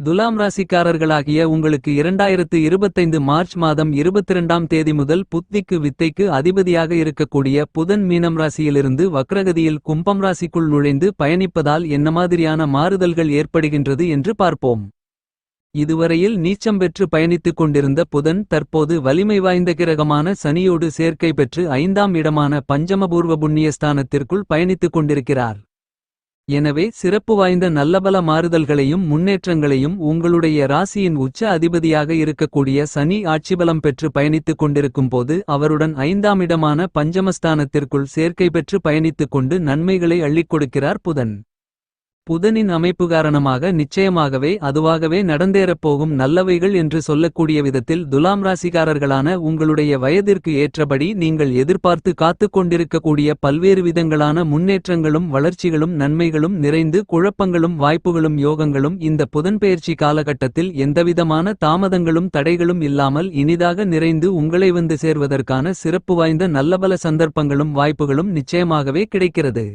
துலாம் ராசிக்காரர்களாகிய உங்களுக்கு இரண்டாயிரத்து இருபத்தைந்து மார்ச் மாதம் இருபத்திரண்டாம் தேதி முதல் புத்திக்கு வித்தைக்கு அதிபதியாக இருக்கக்கூடிய புதன் மீனம் ராசியிலிருந்து வக்ரகதியில் கும்பம் ராசிக்குள் நுழைந்து பயணிப்பதால் என்ன மாதிரியான மாறுதல்கள் ஏற்படுகின்றது என்று பார்ப்போம். இதுவரையில் நீச்சம் பெற்று பயணித்துக் கொண்டிருந்த புதன் தற்போது வலிமை வாய்ந்த கிரகமான சனியோடு சேர்க்கை பெற்று ஐந்தாம் இடமான பஞ்சமபூர்வ புண்ணியஸ்தானத்திற்குள் பயணித்துக் கொண்டிருக்கிறார். எனவே சிறப்பு வாய்ந்த நல்லபல மாறுதல்களையும் முன்னேற்றங்களையும் உங்களுடைய ராசியின் உச்ச அதிபதியாக இருக்கக்கூடிய சனி ஆட்சிபலம் பெற்று பயணித்துக் கொண்டிருக்கும் போது அவருடன் ஐந்தாம் இடமான பஞ்சமஸ்தானத்திற்குள் சேர்க்கை பெற்று பயணித்துக் கொண்டு நன்மைகளை அள்ளிக் கொடுக்கிறார் புதன். புதனின் அமைப்பு காரணமாக நிச்சயமாகவே அதுவாகவே நடந்தேறப்போகும் நல்லவைகள் என்று சொல்லக்கூடிய விதத்தில் துலாம் ராசிக்காரர்களான உங்களுடைய வயதிற்கு ஏற்றபடி நீங்கள் எதிர்பார்த்து காத்து கொண்டிருக்கக்கூடிய பல்வேறு விதங்களான முன்னேற்றங்களும் வளர்ச்சிகளும் நன்மைகளும் நிறைந்து குழப்பங்களும் வாய்ப்புகளும் யோகங்களும் இந்த புதன்பெயர்ச்சி காலகட்டத்தில் எந்தவிதமான தாமதங்களும் தடைகளும் இல்லாமல் இனிதாக நிறைந்து உங்களை வந்து சேர்வதற்கான சிறப்பு வாய்ந்த நல்லபல சந்தர்ப்பங்களும் வாய்ப்புகளும் நிச்சயமாகவே கிடைக்கிறது.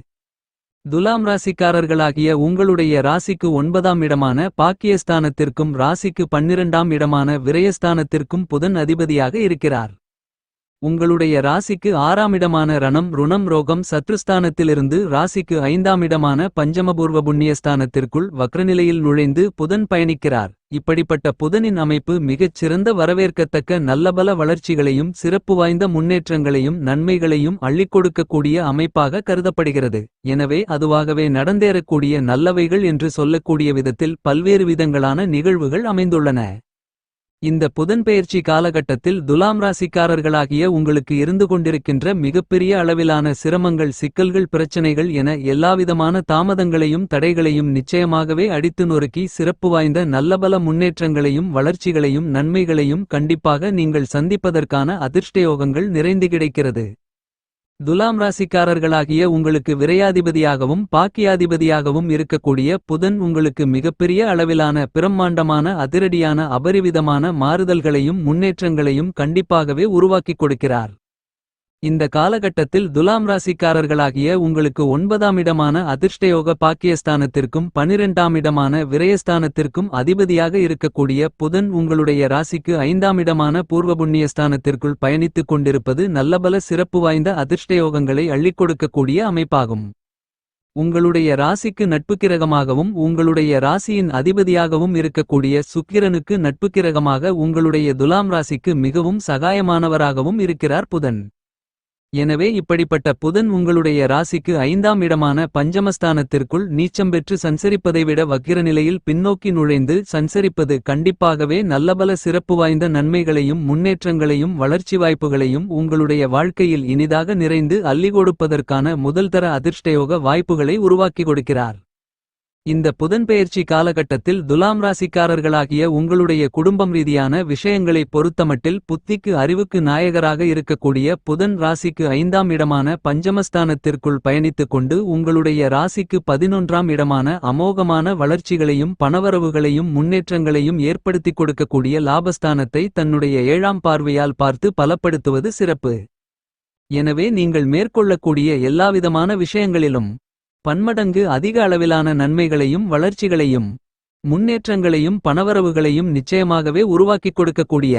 துலாம் ராசிக்காரர்களாகிய உங்களுடைய ராசிக்கு ஒன்பதாம் இடமான பாக்கியஸ்தானத்திற்கும் ராசிக்கு பன்னிரண்டாம் இடமான விரயஸ்தானத்திற்கும் புதன் அதிபதியாக இருக்கிறார். உங்களுடைய ராசிக்கு ஆறாம் இடமான ரணம் ருணம் ரோகம் சத்ருஸ்தானத்திலிருந்து ராசிக்கு ஐந்தாம் இடமான பஞ்சமபூர்வ புண்ணியஸ்தானத்திற்குள் வக்ரநிலையில் நுழைந்து புதன் பயணிக்கிறார். இப்படிப்பட்ட புதனின் அமைப்பு மிகச் சிறந்த வரவேற்கத்தக்க நல்லபல வளர்ச்சிகளையும் சிறப்பு வாய்ந்த முன்னேற்றங்களையும் நன்மைகளையும் அள்ளிக் கொடுக்கக்கூடிய அமைப்பாக கருதப்படுகிறது. எனவே அதுவாகவே நடந்தேறக்கூடிய நல்லவைகள் என்று சொல்லக்கூடிய விதத்தில் பல்வேறு விதங்களான நிகழ்வுகள் அமைந்துள்ளன. இந்த புதன்பெயர்ச்சி காலகட்டத்தில் துலாம் ராசிக்காரர்களாகிய உங்களுக்கு இருந்து கொண்டிருக்கின்ற மிகப்பெரிய அளவிலான சிரமங்கள் சிக்கல்கள் பிரச்சனைகள் என எல்லாவிதமான தாமதங்களையும் தடைகளையும் நிச்சயமாகவே அடித்து நொறுக்கி சிறப்பு வாய்ந்த நல்லபல முன்னேற்றங்களையும் வளர்ச்சிகளையும் நன்மைகளையும் கண்டிப்பாக நீங்கள் சந்திப்பதற்கான அதிர்ஷ்டயோகங்கள் நிறைந்து கிடைக்கிறது. துலாம் ராசிக்காரர்களாகிய உங்களுக்கு விரையாதிபதியாகவும் பாக்கியாதிபதியாகவும் இருக்கக்கூடிய புதன் உங்களுக்கு மிகப்பெரிய அளவிலான பிரம்மாண்டமான அதிரடியான அபரிவிதமான மாறுதல்களையும் முன்னேற்றங்களையும் கண்டிப்பாகவே உருவாக்கிக் கொடுக்கிறார். இந்த காலகட்டத்தில் துலாம் ராசிக்காரர்களாகிய உங்களுக்கு ஒன்பதாம் இடமான அதிர்ஷ்டயோக பாக்கியஸ்தானத்திற்கும் பனிரெண்டாம் இடமான விரயஸ்தானத்திற்கும் அதிபதியாக இருக்கக்கூடிய புதன் உங்களுடைய ராசிக்கு ஐந்தாம் இடமான பூர்வ புண்ணியஸ்தானத்திற்குள் பயணித்துக் கொண்டிருப்பது நல்லபல சிறப்பு வாய்ந்த அதிர்ஷ்டயோகங்களை அள்ளிக் கொடுக்கக்கூடிய அமைப்பாகும். உங்களுடைய ராசிக்கு நட்புக்கிரகமாகவும் உங்களுடைய ராசியின் அதிபதியாகவும் இருக்கக்கூடிய சுக்கிரனுக்கு நட்புக்கிரகமாக உங்களுடைய துலாம் ராசிக்கு மிகவும் சகாயமானவராகவும் இருக்கிறார் புதன். எனவே இப்படிப்பட்ட புதன் உங்களுடைய ராசிக்கு ஐந்தாம் இடமான பஞ்சமஸ்தானத்திற்குள் நீச்சம் பெற்று சஞ்சரிப்பதை விட வக்கிர நிலையில் பின்னோக்கி நுழைந்து சஞ்சரிப்பது கண்டிப்பாகவே நல்லபல சிறப்பு வாய்ந்த நன்மைகளையும் முன்னேற்றங்களையும் வளர்ச்சி வாய்ப்புகளையும் உங்களுடைய வாழ்க்கையில் இனிதாக நிறைந்து அள்ளி கொடுப்பதற்கான முதல்தர அதிர்ஷ்டயோக வாய்ப்புகளை உருவாக்கி கொடுக்கிறார். இந்த புதன்பெயர்ச்சி காலகட்டத்தில் துலாம் ராசிக்காரர்களாகிய உங்களுடைய குடும்பம் ரீதியான விஷயங்களை பொறுத்தமட்டில் புத்திக்கு அறிவுக்கு நாயகராக இருக்கக்கூடிய புதன் ராசிக்கு ஐந்தாம் இடமான பஞ்சமஸ்தானத்திற்குள் பயணித்துக் கொண்டு உங்களுடைய ராசிக்கு பதினொன்றாம் இடமான அமோகமான வளர்ச்சிகளையும் பணவரவுகளையும் முன்னேற்றங்களையும் ஏற்படுத்திக் கொடுக்கக்கூடிய லாபஸ்தானத்தை தன்னுடைய ஏழாம் பார்வையால் பார்த்து பலப்படுத்துவது சிறப்பு. எனவே நீங்கள் மேற்கொள்ளக்கூடிய எல்லாவிதமான விஷயங்களிலும் பன்மடங்கு அதிக அளவிலான நன்மைகளையும் வளர்ச்சிகளையும் முன்னேற்றங்களையும் பணவரவுகளையும் நிச்சயமாகவே உருவாக்கிக் கொடுக்கக்கூடிய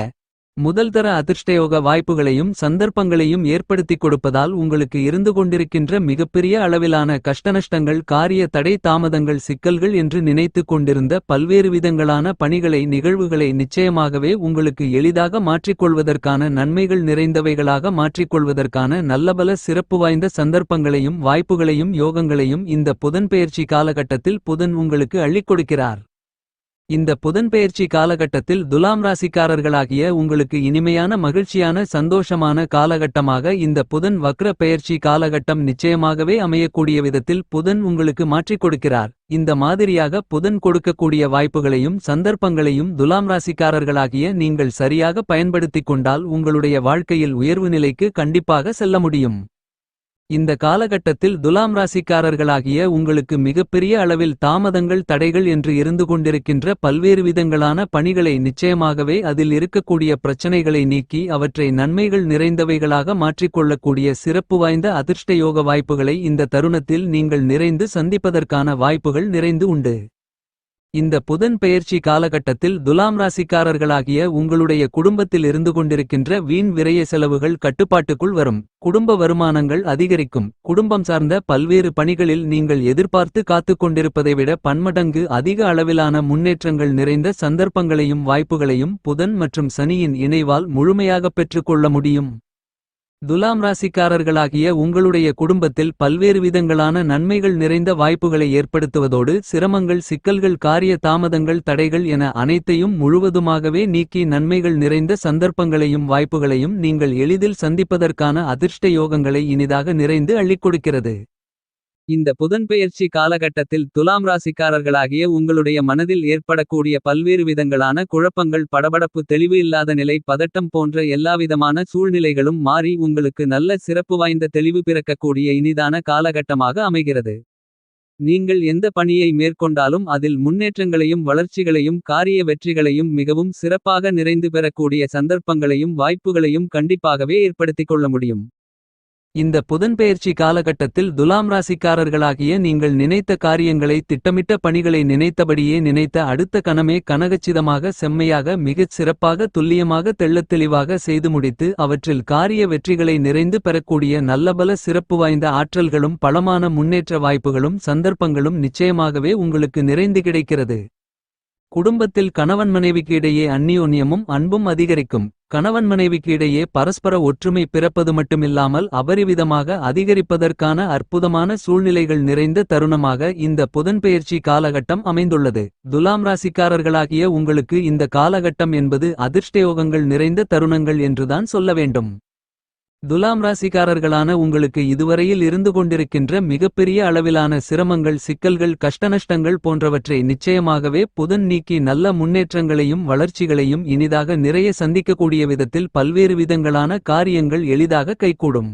முதல்தர அதிர்ஷ்டயோக வாய்ப்புகளையும் சந்தர்ப்பங்களையும் ஏற்படுத்திக் கொடுப்பதால் உங்களுக்கு இருந்து கொண்டிருக்கின்ற மிகப்பெரிய அளவிலான கஷ்டநஷ்டங்கள் காரிய தடை தாமதங்கள் சிக்கல்கள் என்று நினைத்துக் கொண்டிருந்த பல்வேறு விதங்களான பணிகளை நிகழ்வுகளை நிச்சயமாகவே உங்களுக்கு எளிதாக மாற்றிக்கொள்வதற்கான நன்மைகள் நிறைந்தவைகளாக மாற்றிக்கொள்வதற்கான நல்லபல சிறப்பு வாய்ந்த சந்தர்ப்பங்களையும் வாய்ப்புகளையும் யோகங்களையும் இந்த புதன்பெயர்ச்சி காலகட்டத்தில் புதன் உங்களுக்கு அள்ளிக் கொடுக்கிறார். இந்த புதன்பெயர்ச்சி காலகட்டத்தில் துலாம் ராசிக்காரர்களாகிய உங்களுக்கு இனிமையான மகிழ்ச்சியான சந்தோஷமான காலகட்டமாக இந்த புதன் வக்ர பெயர்ச்சி காலகட்டம் நிச்சயமாகவே அமையக்கூடிய விதத்தில் புதன் உங்களுக்கு மாற்றிக் கொடுக்கிறார். இந்த மாதிரியாக புதன் கொடுக்கக்கூடிய வாய்ப்புகளையும் சந்தர்ப்பங்களையும் துலாம் ராசிக்காரர்களாகிய நீங்கள் சரியாக பயன்படுத்திக் கொண்டால் உங்களுடைய வாழ்க்கையில் உயர்வு நிலைக்கு கண்டிப்பாக செல்ல முடியும். இந்த காலகட்டத்தில் துலாம் ராசிக்காரர்களாகிய உங்களுக்கு மிகப்பெரிய அளவில் தாமதங்கள் தடைகள் என்று இருந்து கொண்டிருக்கின்ற பல்வேறு விதங்களான பணிகளை நிச்சயமாகவே அதில் இருக்கக்கூடிய பிரச்சனைகளை நீக்கி அவற்றை நன்மைகள் நிறைந்தவைகளாக மாற்றிக்கொள்ளக்கூடிய சிறப்பு வாய்ந்த அதிர்ஷ்ட யோக வாய்ப்புகளை இந்த தருணத்தில் நீங்கள் நிறைந்து சந்திப்பதற்கான வாய்ப்புகள் நிறைந்து உண்டு. இந்த புதன் பெயர்ச்சி காலகட்டத்தில் துலாம் ராசிக்காரர்களாகிய உங்களுடைய குடும்பத்தில் இருந்து கொண்டிருக்கின்ற வீண் விரய செலவுகள் கட்டுப்பாட்டுக்குள் வரும். குடும்ப வருமானங்கள் அதிகரிக்கும். குடும்பம் சார்ந்த பல்வேறு பணிகளில் நீங்கள் எதிர்பார்த்து காத்துக் கொண்டிருப்பதை விட பன்மடங்கு அதிக அளவிலான முன்னேற்றங்கள் நிறைந்த சந்தர்ப்பங்களையும் வாய்ப்புகளையும் புதன் மற்றும் சனியின் இணைவால் முழுமையாகப் பெற்றுக்கொள்ள முடியும். துலாம் ராசிக்காரர்களாகிய உங்களுடைய குடும்பத்தில் பல்வேறு விதங்களான நன்மைகள் நிறைந்த வாய்ப்புகளை ஏற்படுத்துவதோடு சிரமங்கள் சிக்கல்கள் காரிய தாமதங்கள் தடைகள் என அனைத்தையும் முழுவதுமாகவே நீக்கி நன்மைகள் நிறைந்த சந்தர்ப்பங்களையும் வாய்ப்புகளையும் நீங்கள் எளிதில் சந்திப்பதற்கான அதிர்ஷ்ட யோகங்களை இனிதாக நிறைந்து அள்ளிக் கொடுக்கிறது. இந்த புதன்பெயர்ச்சி காலகட்டத்தில் துலாம் ராசிக்காரர்களாகிய உங்களுடைய மனதில் ஏற்படக்கூடிய பல்வேறு விதங்களான குழப்பங்கள் படபடப்பு தெளிவு இல்லாத நிலை பதட்டம் போன்ற எல்லாவிதமான சூழ்நிலைகளும் மாறி உங்களுக்கு நல்ல சிறப்பு வாய்ந்த தெளிவு பிறக்கக்கூடிய இனிதான காலகட்டமாக அமைகிறது. நீங்கள் எந்த பணியை மேற்கொண்டாலும் அதில் முன்னேற்றங்களையும் வளர்ச்சிகளையும் காரிய வெற்றிகளையும் மிகவும் சிறப்பாக நிறைந்து பெறக்கூடிய சந்தர்ப்பங்களையும் வாய்ப்புகளையும் கண்டிப்பாகவே ஏற்படுத்திக் கொள்ள முடியும். இந்த புதன்பெயர்ச்சி காலகட்டத்தில் துலாம் ராசிக்காரர்களாகிய நீங்கள் நினைத்த காரியங்களை திட்டமிட்ட பணிகளை நினைத்தபடியே நினைத்த அடுத்த கணமே கனகச்சிதமாக செம்மையாக மிகச் சிறப்பாக துல்லியமாக தெள்ளத்தெளிவாக செய்து முடித்து அவற்றில் காரிய வெற்றிகளை நிறைந்து பெறக்கூடிய நல்லபல சிறப்பு வாய்ந்த ஆற்றல்களும் பலமான முன்னேற்ற வாய்ப்புகளும் சந்தர்ப்பங்களும் நிச்சயமாகவே உங்களுக்கு நிறைந்து கிடைக்கிறது. குடும்பத்தில் கணவன் மனைவிக்கு இடையே அந்நியோன்யமும் அன்பும் அதிகரிக்கும். கணவன் மனைவிக்கு இடையே பரஸ்பர ஒற்றுமை பிறப்பது மட்டுமில்லாமல் அபரிவிதமாக அதிகரிப்பதற்கான அற்புதமான சூழ்நிலைகள் நிறைந்த தருணமாக இந்த புதன்பெயர்ச்சி காலகட்டம் அமைந்துள்ளது. துலாம் ராசிக்காரர்களாகிய உங்களுக்கு இந்த காலகட்டம் என்பது அதிர்ஷ்டயோகங்கள் நிறைந்த தருணங்கள் என்றுதான் சொல்ல வேண்டும். துலாம் ராசிக்காரர்களான உங்களுக்கு இதுவரையில் இருந்து கொண்டிருக்கின்ற மிகப்பெரிய அளவிலான சிரமங்கள் சிக்கல்கள் கஷ்டநஷ்டங்கள் போன்றவற்றை நிச்சயமாகவே புதன் நீக்கி நல்ல முன்னேற்றங்களையும் வளர்ச்சிகளையும் இனிதாக நிறைய சந்திக்கக்கூடிய விதத்தில் பல்வேறு விதங்களான காரியங்கள் எளிதாக கைகூடும்.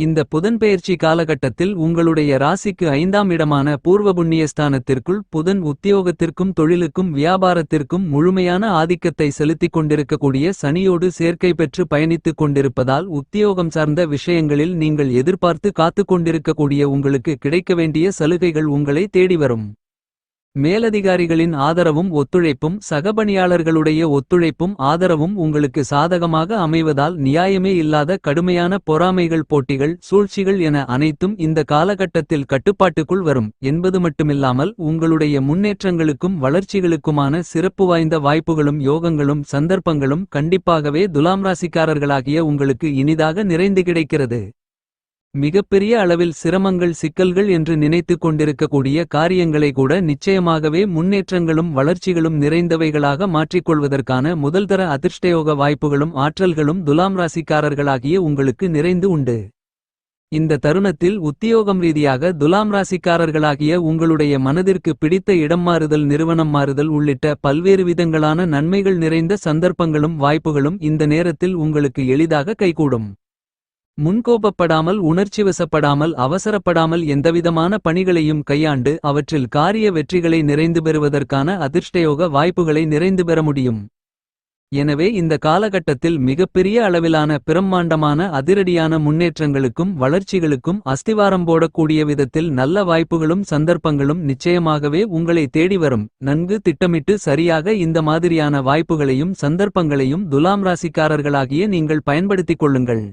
இந்த புதன்பெயர்ச்சி காலகட்டத்தில் உங்களுடைய ராசிக்கு ஐந்தாம் இடமான பூர்வ புண்ணியஸ்தானத்திற்குள் புதன் உத்தியோகத்திற்கும் தொழிலுக்கும் வியாபாரத்திற்கும் முழுமையான ஆதிக்கத்தை செலுத்திக் கொண்டிருக்கக்கூடிய சனியோடு சேர்க்கை பெற்று பயணித்துக் கொண்டிருப்பதால் உத்தியோகம் சார்ந்த விஷயங்களில் நீங்கள் எதிர்பார்த்து காத்துக் கொண்டிருக்கக்கூடிய உங்களுக்கு கிடைக்க வேண்டிய சலுகைகள் உங்களை தேடி வரும். மேலதிகாரிகளின் ஆதரவும் ஒத்துழைப்பும் சகபணியாளர்களுடைய ஒத்துழைப்பும் ஆதரவும் உங்களுக்கு சாதகமாக அமைவதால் நியாயமே இல்லாத கடுமையான பொறாமைகள் போட்டிகள் சூழ்ச்சிகள் என அனைத்தும் இந்த காலகட்டத்தில் கட்டுப்பாட்டுக்குள் வரும். என்பது மட்டுமில்லாமல் உங்களுடைய முன்னேற்றங்களுக்கும் வளர்ச்சிகளுக்குமான சிறப்பு வாய்ந்த வாய்ப்புகளும் யோகங்களும் சந்தர்ப்பங்களும் கண்டிப்பாகவே துலாம் ராசிக்காரர்களாகிய உங்களுக்கு இனிதாக நிறைந்து கிடைக்கிறது. மிகப்பெரிய அளவில் சிரமங்கள் சிக்கல்கள் என்று நினைத்துக் கொண்டிருக்கக்கூடிய காரியங்களை கூட நிச்சயமாகவே முன்னேற்றங்களும் வளர்ச்சிகளும் நிறைந்தவைகளாக மாற்றிக்கொள்வதற்கான முதல்தர அதிர்ஷ்டயோக வாய்ப்புகளும் ஆற்றல்களும் துலாம் ராசிக்காரர்களாகிய உங்களுக்கு நிறைந்து உண்டு. இந்த தருணத்தில் உத்தியோகம் ரீதியாக துலாம் ராசிக்காரர்களாகிய உங்களுடைய மனதிற்கு பிடித்த இடம் மாறுதல் நிறுவனம் மாறுதல் உள்ளிட்ட பல்வேறு விதங்களான நன்மைகள் நிறைந்த சந்தர்ப்பங்களும் வாய்ப்புகளும் இந்த நேரத்தில் உங்களுக்கு எளிதாக கைகூடும். முன்கோபப்படாமல் உணர்ச்சிவசப்படாமல் அவசரப்படாமல் எந்தவிதமான பணிகளையும் கையாண்டு அவற்றில் காரிய வெற்றிகளை நிறைந்து பெறுவதற்கான அதிர்ஷ்டயோக வாய்ப்புகளை நிறைந்து பெற முடியும். எனவே இந்த காலகட்டத்தில் மிகப்பெரிய அளவிலான பிரம்மாண்டமான அதிரடியான முன்னேற்றங்களுக்கும் வளர்ச்சிகளுக்கும் அஸ்திவாரம் போடக்கூடிய விதத்தில் நல்ல வாய்ப்புகளும் சந்தர்ப்பங்களும் நிச்சயமாகவே உங்களை தேடி வரும். நன்கு திட்டமிட்டு சரியாக இந்த மாதிரியான வாய்ப்புகளையும் சந்தர்ப்பங்களையும் துலாம் ராசிக்காரர்களாகிய நீங்கள் பயன்படுத்திக் கொள்ளுங்கள்.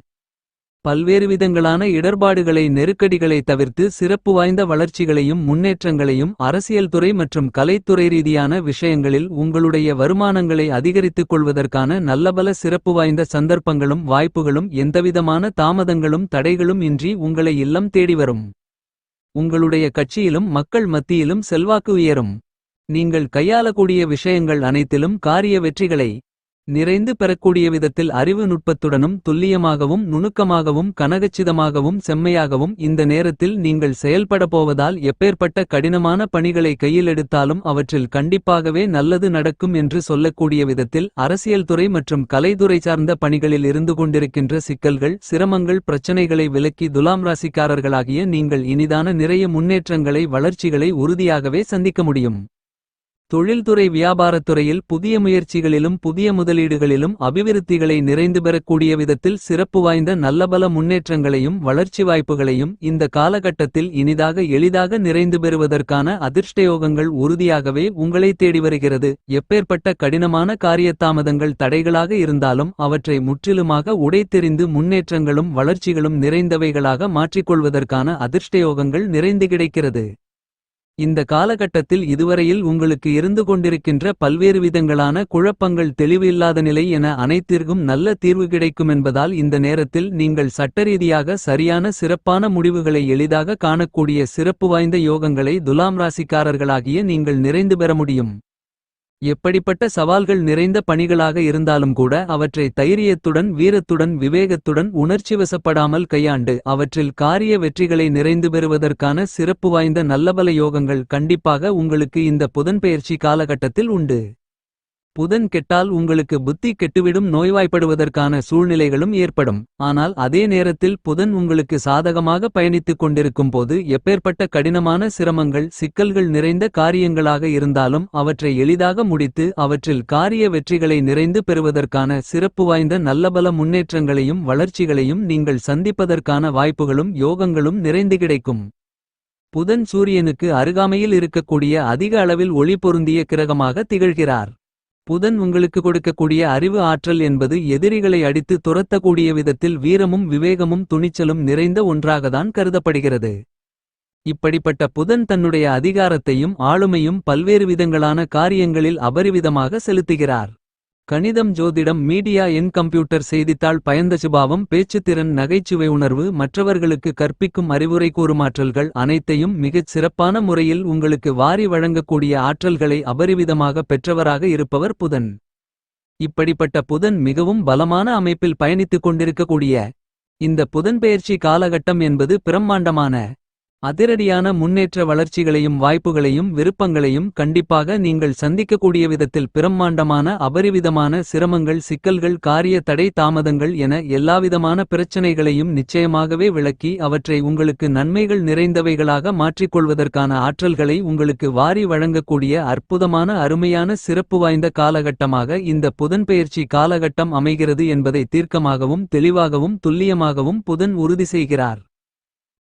பல்வேறு விதங்களான இடர்பாடுகளை நெருக்கடிகளை தவிர்த்து சிறப்பு வாய்ந்த வளர்ச்சிகளையும் முன்னேற்றங்களையும் அரசியல் துறை மற்றும் கலைத்துறை ரீதியான விஷயங்களில் உங்களுடைய வருமானங்களை அதிகரித்துக் கொள்வதற்கான நல்லபல சிறப்பு வாய்ந்த சந்தர்ப்பங்களும் வாய்ப்புகளும் எந்தவிதமான தாமதங்களும் தடைகளும் இன்றி உங்களை இல்லம் தேடி வரும். உங்களுடைய கட்சியிலும் மக்கள் மத்தியிலும் செல்வாக்கு உயரும். நீங்கள் கையாளக்கூடிய விஷயங்கள் அனைத்திலும் காரிய வெற்றிகளை நிறைந்து பெறக்கூடிய விதத்தில் அறிவு நுட்பத்துடனும் துல்லியமாகவும் நுணுக்கமாகவும் கனகச்சிதமாகவும் செம்மையாகவும் இந்த நேரத்தில் நீங்கள் செயல்பட போவதால் எப்பேற்பட்ட கடினமான பணிகளை கையில் எடுத்தாலும் அவற்றில் கண்டிப்பாகவே நல்லது நடக்கும் என்று சொல்லக்கூடிய விதத்தில் அரசியல் துறை மற்றும் கலைத்துறை சார்ந்த பணிகளில் இருந்து கொண்டிருக்கின்ற சிக்கல்கள் சிரமங்கள் பிரச்சனைகளை விலக்கி துலாம் ராசிக்காரர்களாகிய நீங்கள் இனிதான நிறைய முன்னேற்றங்களை வளர்ச்சிகளை உறுதியாகவே சந்திக்க முடியும். தொழில்துறை வியாபாரத்துறையில் புதிய முயற்சிகளிலும் புதிய முதலீடுகளிலும் அபிவிருத்திகளை நிறைந்து பெறக்கூடிய விதத்தில் சிறப்பு வாய்ந்த நல்லபல முன்னேற்றங்களையும் வளர்ச்சி வாய்ப்புகளையும் இந்த காலகட்டத்தில் இனிதாக எளிதாக நிறைந்து பெறுவதற்கான அதிர்ஷ்டயோகங்கள் உறுதியாகவே உங்களை தேடி வருகிறது. எப்பேற்பட்ட கடினமான காரியத்தாமதங்கள் தடைகளாக இருந்தாலும் அவற்றை முற்றிலுமாக உடைத்தெறிந்து முன்னேற்றங்களும் வளர்ச்சிகளும் நிறைந்தவைகளாக மாற்றிக்கொள்வதற்கான அதிர்ஷ்டயோகங்கள் நிறைந்து கிடைக்கிறது. இந்த காலகட்டத்தில் இதுவரையில் உங்களுக்கு இருந்து கொண்டிருக்கின்ற பல்வேறு விதங்களான குழப்பங்கள் தெளிவு இல்லாத நிலை என அனைத்திற்கும் நல்ல தீர்வு கிடைக்கும் என்பதால் இந்த நேரத்தில் நீங்கள் சட்டரீதியாக சரியான சிறப்பான முடிவுகளை எளிதாக காணக்கூடிய சிறப்பு வாய்ந்த யோகங்களை துலாம் ராசிக்காரர்களாகிய நீங்கள் நிறைந்து பெற முடியும். எப்படிப்பட்ட சவால்கள் நிறைந்த பணிகளாக இருந்தாலும் கூட அவற்றை தைரியத்துடன் வீரத்துடன் விவேகத்துடன் உணர்ச்சிவசப்படாமல் கையாண்டு அவற்றில் காரிய வெற்றிகளை நிறைந்து பெறுவதற்கான சிறப்பு வாய்ந்த நல்லபல யோகங்கள் கண்டிப்பாக உங்களுக்கு இந்த புதன்பெயர்ச்சி காலகட்டத்தில் உண்டு. புதன் கெட்டால் உங்களுக்கு புத்தி கெட்டுவிடும் நோய்வாய்ப்படுவதற்கான சூழ்நிலைகளும் ஏற்படும். ஆனால் அதே நேரத்தில் புதன் உங்களுக்கு சாதகமாக பயணித்துக் கொண்டிருக்கும் போது எப்பேற்பட்ட கடினமான சிரமங்கள் சிக்கல்கள் நிறைந்த காரியங்களாக இருந்தாலும் அவற்றை எளிதாக முடித்து அவற்றில் காரிய வெற்றிகளை நிறைந்து பெறுவதற்கான சிறப்பு வாய்ந்த நல்லபல முன்னேற்றங்களையும் வளர்ச்சிகளையும் நீங்கள் சந்திப்பதற்கான வாய்ப்புகளும் யோகங்களும் நிறைந்து கிடைக்கும். புதன் சூரியனுக்கு அருகாமையில் இருக்கக்கூடிய அதிக அளவில் ஒளி பொருந்திய கிரகமாக திகழ்கிறார். புதன் உங்களுக்கு கொடுக்கக்கூடிய அறிவு ஆற்றல் என்பது எதிரிகளை அடித்து துரத்தக்கூடிய விதத்தில் வீரமும் விவேகமும் துணிச்சலும் நிறைந்த ஒன்றாகத்தான் கருதப்படுகிறது. இப்படிப்பட்ட புதன் தன்னுடைய அதிகாரத்தையும் ஆளுமையும் பல்வேறு விதங்களான காரியங்களில் அபரிவிதமாக செலுத்துகிறார். கணிதம் ஜோதிடம் மீடியா என் கம்ப்யூட்டர் செய்தித்தாள் பயந்த சுபாவம் பேச்சுத்திறன் நகைச்சுவை உணர்வு மற்றவர்களுக்கு கற்பிக்கும் அறிவுரை கூறுமாற்றல்கள் அனைத்தையும் மிகச் சிறப்பான முறையில் உங்களுக்கு வாரி வழங்கக்கூடிய ஆற்றல்களை அபரிவிதமாக பெற்றவராக இருப்பவர் புதன். இப்படிப்பட்ட புதன் மிகவும் பலமான அமைப்பில் பயணித்துக் கொண்டிருக்கக்கூடிய இந்த புதன்பெயர்ச்சி காலகட்டம் என்பது பிரம்மாண்டமான அதிரடியான முன்னேற்ற வளர்ச்சிகளையும் வாய்ப்புகளையும் விருப்பங்களையும் கண்டிப்பாக நீங்கள் சந்திக்கக்கூடிய விதத்தில் பிரம்மாண்டமான அபரிவிதமான சிரமங்கள் சிக்கல்கள் காரிய தடை தாமதங்கள் என எல்லாவிதமான பிரச்சனைகளையும் நிச்சயமாகவே விளக்கி அவற்றை உங்களுக்கு நன்மைகள் நிறைந்தவைகளாக மாற்றிக்கொள்வதற்கான ஆற்றல்களை உங்களுக்கு வாரி வழங்கக்கூடிய அற்புதமான அருமையான சிறப்பு வாய்ந்த காலகட்டமாக இந்த புதன்பெயர்ச்சி காலகட்டம் அமைகிறது என்பதை தீர்க்கமாகவும் தெளிவாகவும் துல்லியமாகவும் புதன் உறுதி செய்கிறார்.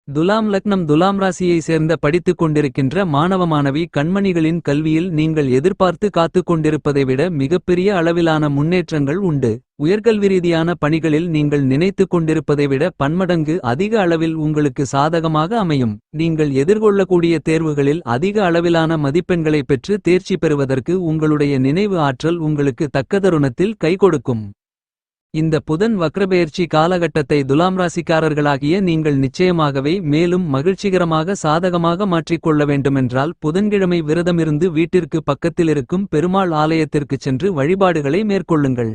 துலாம் லக்னம் துலாம் ராசியை சேர்ந்த படித்துக் கொண்டிருக்கின்ற மாணவ மாணவி கண்மணிகளின் கல்வியில் நீங்கள் எதிர்பார்த்து காத்துக் கொண்டிருப்பதை விட மிகப்பெரிய அளவிலான முன்னேற்றங்கள் உண்டு. உயர்கல்வி ரீதியான பணிகளில் நீங்கள் நினைத்துக் கொண்டிருப்பதை விட பன்மடங்கு அதிக அளவில் உங்களுக்கு சாதகமாக அமையும். நீங்கள் எதிர்கொள்ளக்கூடிய தேர்வுகளில் அதிக அளவிலான மதிப்பெண்களை பெற்று தேர்ச்சி பெறுவதற்கு உங்களுடைய நினைவு ஆற்றல் உங்களுக்கு தக்க தருணத்தில் கை கொடுக்கும் இந்த புதன் வக்ரபெயர்ச்சி காலகட்டத்தை துலாம் ராசிக்காரர்களாகிய நீங்கள் நிச்சயமாகவே மேலும் மகிழ்ச்சிகரமாக சாதகமாக மாற்றிக்கொள்ள வேண்டுமென்றால் புதன்கிழமை விரதமிருந்து வீட்டிற்கு பக்கத்திலிருக்கும் பெருமாள் ஆலயத்திற்குச் சென்று வழிபாடுகளை மேற்கொள்ளுங்கள்.